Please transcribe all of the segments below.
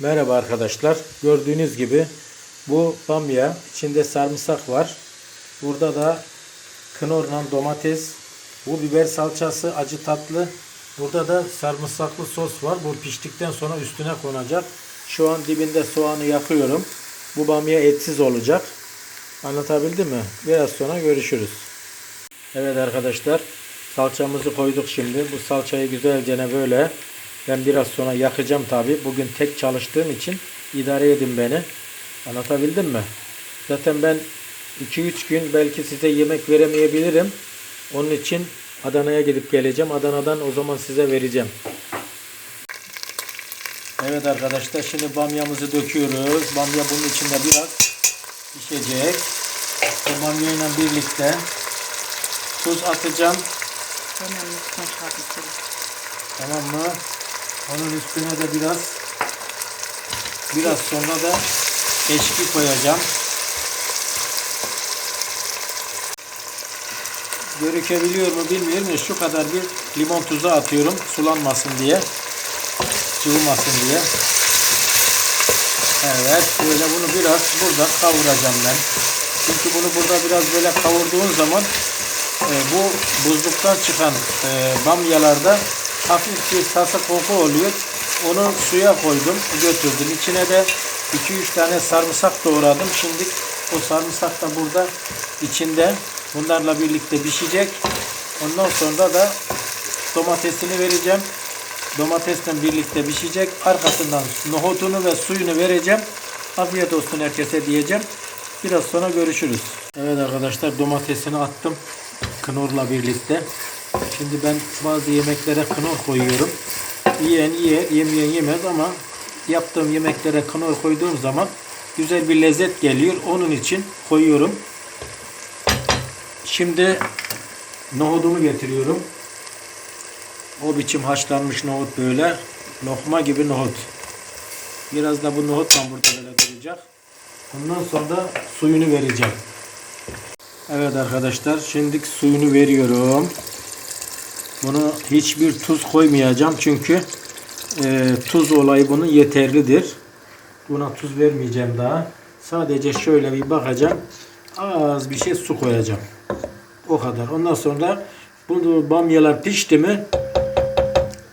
Merhaba arkadaşlar. Gördüğünüz gibi bu bamya içinde sarımsak var. Burada da knorla domates, bu biber salçası acı tatlı. Burada da sarımsaklı sos var. Bu piştikten sonra üstüne konacak. Şu an dibinde soğanı yakıyorum. Bu bamya etsiz olacak. Anlatabildim mi? Biraz sonra görüşürüz. Evet arkadaşlar salçamızı koyduk şimdi. Bu salçayı güzelce böyle ben biraz sonra yakacağım tabi. Bugün tek çalıştığım için idare edin beni. Anlatabildim mi? Zaten ben 2-3 gün belki size yemek veremeyebilirim. Onun için Adana'ya gidip geleceğim. Adana'dan o zaman size vereceğim. Evet arkadaşlar şimdi bamyamızı döküyoruz. Bamya bunun içinde biraz pişecek. Bu bamyayla birlikte tuz atacağım. Tamam mı? Onun üstüne de biraz biraz sonra da eşki koyacağım. Görükebiliyor mu bilmiyorum ya şu kadar bir limon tuzu atıyorum sulanmasın diye. Cıvımasın diye. Evet böyle bunu biraz burada kavuracağım ben. Çünkü bunu burada biraz böyle kavurduğun zaman e, bu buzluktan çıkan e, bamyalarda hafif bir tasa koku oluyor. Onu suya koydum, götürdüm. İçine de 2-3 tane sarımsak doğradım. Şimdi o sarımsak da burada içinde bunlarla birlikte pişecek. Ondan sonra da domatesini vereceğim. Domatesle birlikte pişecek. Arkasından nohutunu ve suyunu vereceğim. Afiyet olsun herkese diyeceğim. Biraz sonra görüşürüz. Evet arkadaşlar domatesini attım. Knorla birlikte. Şimdi ben bazı yemeklere knor koyuyorum. Yiyen yer, yemeyen yemez ama yaptığım yemeklere knor koyduğum zaman güzel bir lezzet geliyor. Onun için koyuyorum. Şimdi nohudumu getiriyorum. O biçim haşlanmış nohut böyle. Lokma gibi nohut. Biraz da bu nohutla burada böyle duracak. Ondan sonra suyunu vereceğim. Evet arkadaşlar şimdi suyunu veriyorum. Bunu hiçbir tuz koymayacağım çünkü e, tuz olayı bunun yeterlidir. Buna tuz vermeyeceğim daha. Sadece şöyle bir bakacağım. Az bir şey su koyacağım. O kadar. Ondan sonra bu bamyalar pişti mi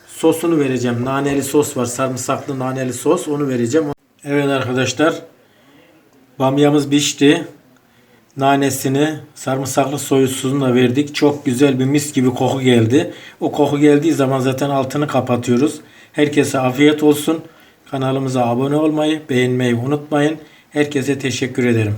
sosunu vereceğim. Naneli sos var. Sarımsaklı naneli sos. Onu vereceğim. Evet arkadaşlar. Bamyamız pişti. Nanesini sarımsaklı soyusunu verdik. Çok güzel bir mis gibi koku geldi. O koku geldiği zaman zaten altını kapatıyoruz. Herkese afiyet olsun. Kanalımıza abone olmayı, beğenmeyi unutmayın. Herkese teşekkür ederim.